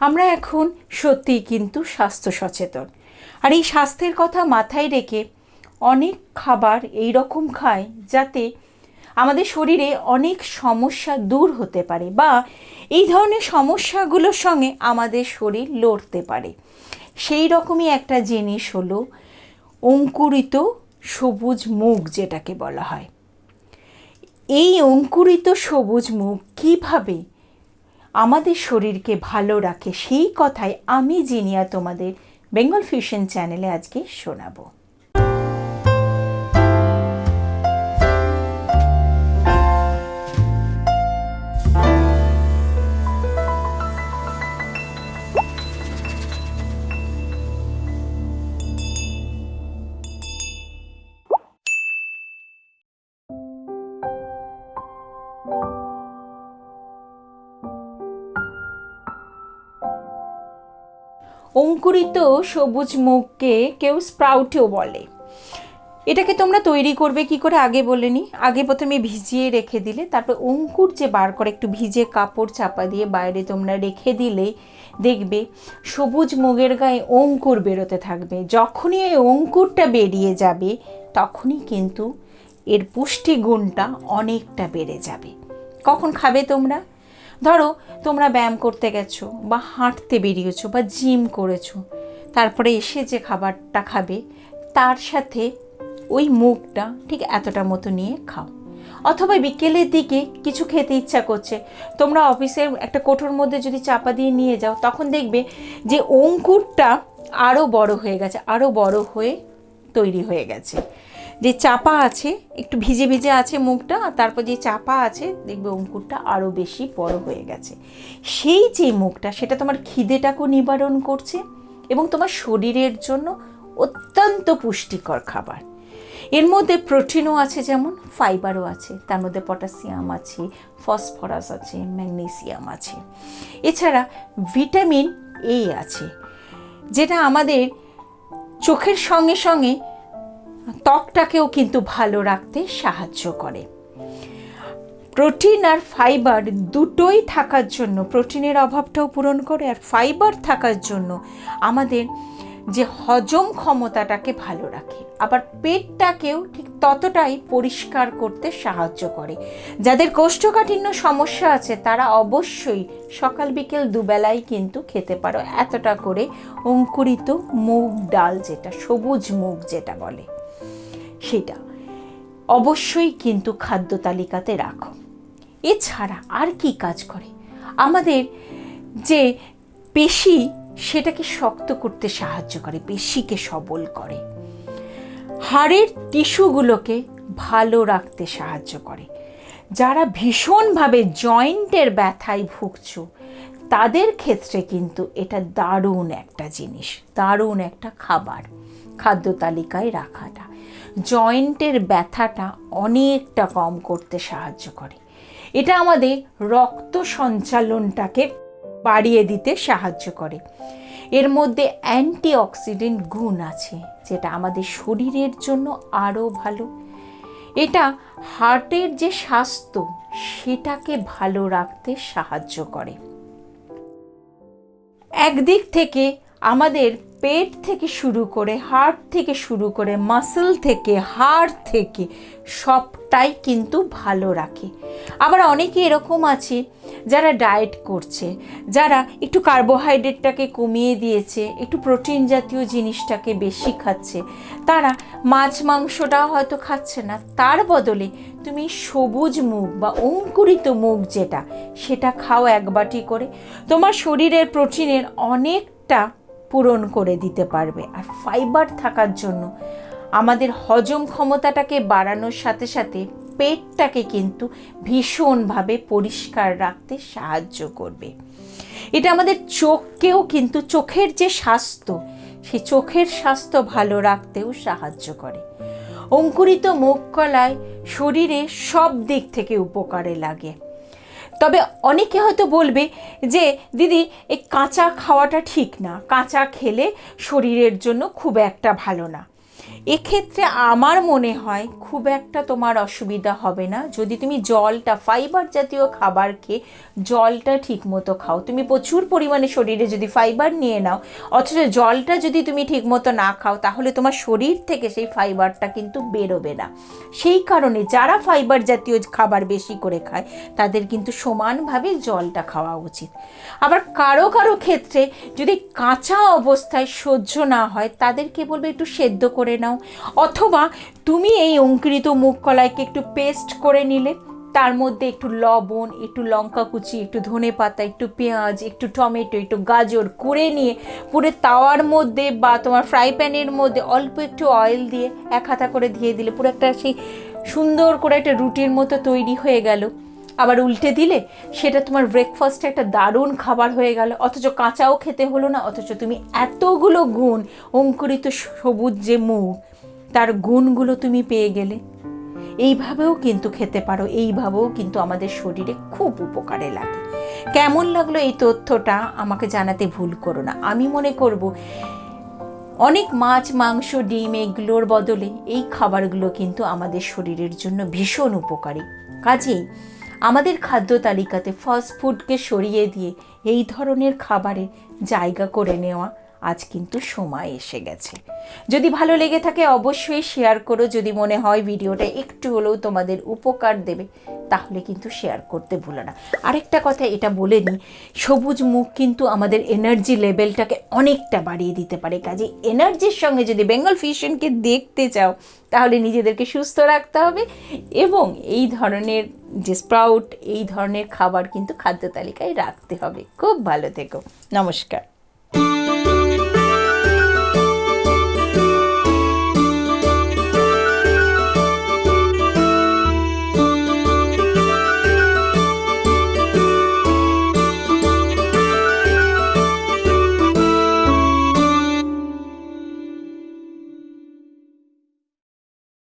আমরা এখন সত্যিই কিন্তু স্বাস্থ্য সচেতন। আর এই স্বাস্থ্যের কথা মাথায় রেখে অনেক খাবার এই রকম খায় যাতে আমাদের শরীরে অনেক সমস্যা দূর হতে পারে বা এই ধরনের সমস্যাগুলোর সঙ্গে আমাদের শরীর লড়তে পারে। সেই রকমই একটা জিনিস হলো অঙ্কুরিত সবুজ মুগ যেটাকে বলা হয়। এই অঙ্কুরিত সবুজ মুগ কীভাবে আমাদের শরীরকে ভালো রাখে সেই কথাই আমি জিনিয়া তোমাদের বেঙ্গল ফিউশন চ্যানেলে আজকে শোনাবো। অঙ্কুরিত সবুজ মুগকে কেউ স্প্রাউটেও বলে। এটাকে তোমরা তৈরি করবে কি করে? আগে বলে নি। আগে প্রথমে ভিজিয়ে রেখে দিলে, তারপর অঙ্কুর যে বার করে একটু ভিজে কাপড় চাপা দিয়ে বাইরে তোমরা রেখে দিলে, দেখবে সবুজ মুগের গায়ে অঙ্কুর বেরোতে থাকবে। যখনই এই অঙ্কুরটা বেরিয়ে যাবে, তখনই কিন্তু এর পুষ্টিগুণটা অনেকটা বেড়ে যাবে। কখন খাবে তোমরা? ধরো, তোমরা ব্যায়াম করতে গেছো বা হাঁটতে বেরিয়েছো বা জিম করেছ, তারপরে এসে যে খাবারটা খাবে, তার সাথে ওই মুখটা ঠিক এতটা মতো নিয়ে খাও। অথবা বিকেলের দিকে কিছু খেতে ইচ্ছা করছে, তোমরা অফিসের একটা কোঠোর মধ্যে যদি চাপা দিয়ে নিয়ে যাও, তখন দেখবে যে অঙ্কুরটা আরও বড় হয়ে গেছে আরও বড় হয়ে তৈরি হয়ে গেছে। যে চাপা আছে, একটু ভিজে ভিজে আছে মুখটা, আর তারপর যে চাপা আছে, দেখবে অঙ্কুরটা আরও বেশি বড় হয়ে গেছে। সেই যে মুখটা, সেটা তোমার খিদেটাকেও নিবারণ করছে এবং তোমার শরীরের জন্য অত্যন্ত পুষ্টিকর খাবার। এর মধ্যে প্রোটিনও আছে যেমন, ফাইবারও আছে, তার মধ্যে পটাশিয়াম আছে, ফসফরাস আছে, ম্যাগনেসিয়াম আছে। এছাড়া ভিটামিন এ আছে, যেটা আমাদের চোখের সঙ্গে সঙ্গে ত্বকটাকেও কিন্তু ভালো রাখতে সাহায্য করে। প্রোটিন আর ফাইবার দুটোই থাকার জন্য, প্রোটিনের অভাবটাও পূরণ করে আর ফাইবার থাকার জন্য আমাদের যে হজম ক্ষমতাটাকে ভালো রাখে। আবার পেটটাকেও ঠিক ততটাই পরিষ্কার করতে সাহায্য করে। যাদের কোষ্ঠকাঠিন্য সমস্যা আছে, তারা অবশ্যই সকাল বিকেল দুবেলাই কিন্তু খেতে পারো। এতটা করে অঙ্কুরিত মুগ ডাল যেটা, সবুজ মুগ যেটা বলে, সেটা অবশ্যই কিন্তু খাদ্য তালিকাতে রাখো। এছাড়া আর কি কাজ করে? আমাদের যে পেশি, সেটাকে শক্ত করতে সাহায্য করে, পেশিকে সবল করে। হাড়ের টিস্যুগুলোকে ভালো রাখতে সাহায্য করে। যারা ভীষণভাবে জয়েন্টের ব্যথায় ভুগছ, তাদের ক্ষেত্রে কিন্তু এটা দারুণ একটা জিনিস, দারুণ একটা খাবার খাদ্য তালিকায় রাখাটা। জয়েন্টের ব্যথাটা অনেকটা কম করতে সাহায্য করে। এটা আমাদের রক্ত সঞ্চালনটাকে বাড়িয়ে দিতে সাহায্য করে। এর মধ্যে অ্যান্টিঅক্সিডেন্ট গুণ আছে, যেটা আমাদের শরীরের জন্য আরও ভালো। এটা হার্টের যে স্বাস্থ্য, সেটাকে ভালো রাখতে সাহায্য করে। একদিক থেকে আমাদের পেট থেকে শুরু করে হার্ট থেকে শুরু করে মাসেল থেকে, হাড় থেকে সবটাই কিন্তু ভালো রাখে। আবার অনেকে এরকম আছে যারা ডায়েট করছে, যারা একটু কার্বোহাইড্রেটটাকে কমিয়ে দিয়েছে, একটু প্রোটিন জাতীয় জিনিসটাকে বেশি খাচ্ছে। তারা মাছ মাংসটাও হয়তো খাচ্ছে না, তার বদলে তুমি সবুজ মুগ বা অঙ্কুরিত মুগ যেটা, সেটা খাও এক বাটি করে। তোমার শরীরের প্রোটিনের অনেকটা পূরণ করে দিতে পারবে। আর ফাইবার থাকার জন্য আমাদের হজম ক্ষমতাটাকে বাড়ানোর সাথে সাথে পেটটাকে কিন্তু ভীষণভাবে পরিষ্কার রাখতে সাহায্য করবে। এটা আমাদের চোখকেও কিন্তু, চোখের যে স্বাস্থ্য সে চোখের স্বাস্থ্য ভালো রাখতেও সাহায্য করে। অঙ্কুরিত মুখ কলায় শরীরে সব দিক থেকে উপকারে লাগে। তবে অনেকে হয়তো বলবে যে, দিদি, এই কাঁচা খাওয়াটা ঠিক না। কাঁচা খেলে শরীরের জন্য খুব একটা ভালো না। এক্ষেত্রে আমার মনে হয় খুব একটা তোমার অসুবিধা হবে না। যদি তুমি জলটা ফাইবার জাতীয় খাবার খেয়ে জলটা ঠিক মতো খাও, তুমি প্রচুর পরিমাণে শরীরে যদি ফাইবার নিয়ে নাও, অথচ জলটা যদি তুমি ঠিক মতো না খাও, তাহলে তোমার শরীর থেকে সেই ফাইবারটা কিন্তু বেরোবে না। সেই কারণে যারা ফাইবার জাতীয় খাবার বেশি করে খায়, তাদের কিন্তু সমানভাবে জলটা খাওয়া উচিত। আবার কারও কারও ক্ষেত্রে যদি কাঁচা অবস্থায় সহ্য না হয়, তাদেরকে বলবে একটু সেদ্ধ করে নাও। অথবা তুমি এই অঙ্কুরিত মুগ কলাইকে একটু পেস্ট করে নিলে। তার মধ্যে একটু লবণ, একটু লঙ্কা কুচি, একটু ধনে পাতা, একটু পেঁয়াজ, একটু টমেটো, একটু গাজর কুড়ে নিয়ে পুরো তাওয়ার মধ্যে বা তোমার ফ্রাই প্যানের মধ্যে অল্প একটু অয়েল দিয়ে এক হাতা করে দিয়ে দিলে পুরো একটা সেই সুন্দর করে একটা রুটির মতো তৈরি হয়ে গেল। আবার উল্টে দিলে সেটা তোমার ব্রেকফাস্টে একটা দারুণ খাবার হয়ে গেল। অথচ কাঁচাও খেতে হলো না, অথচ তুমি এতগুলো গুণ, অঙ্কুরিত সবুজ যে মুখ, তার গুণগুলো তুমি পেয়ে গেলে। এইভাবেও কিন্তু খেতে পারো, এইভাবেও কিন্তু আমাদের শরীরে খুব উপকারে লাগে। কেমন লাগল এই তথ্যটা আমাকে জানাতে ভুল করো না। আমি মনে করব, অনেক মাছ, মাংস, ডিম, এগুলোর বদলে এই খাবারগুলো কিন্তু আমাদের শরীরের জন্য ভীষণ উপকারী। কাজেই আমাদের খাদ্য তালিকাতে ফাস্ট ফুডকে সরিয়ে দিয়ে এই ধরনের খাবারের জায়গা করে নেওয়া আজ কিন্তু সময় এসে গেছে। যদি ভালো লেগে থাকে অবশ্যই শেয়ার করো। যদি মনে হয় ভিডিওটা একটু হলেও তোমাদের উপকার দেবে, তাহলে কিন্তু শেয়ার করতে ভুলো না। আরেকটা কথা, এটা বলে নিই সবুজ মুখ কিন্তু আমাদের এনার্জি লেভেলটাকে অনেকটা বাড়িয়ে দিতে পারে। কাজে এনার্জির সঙ্গে যদি বেঙ্গল ফিশনকে দেখতে চাও, তাহলে নিজেদেরকে সুস্থ রাখতে হবে এবং এই ধরনের যে স্প্রাউট এই ধরনের খাবার কিন্তু খাদ্য তালিকায় রাখতে হবে। খুব ভালো থেকো। নমস্কার।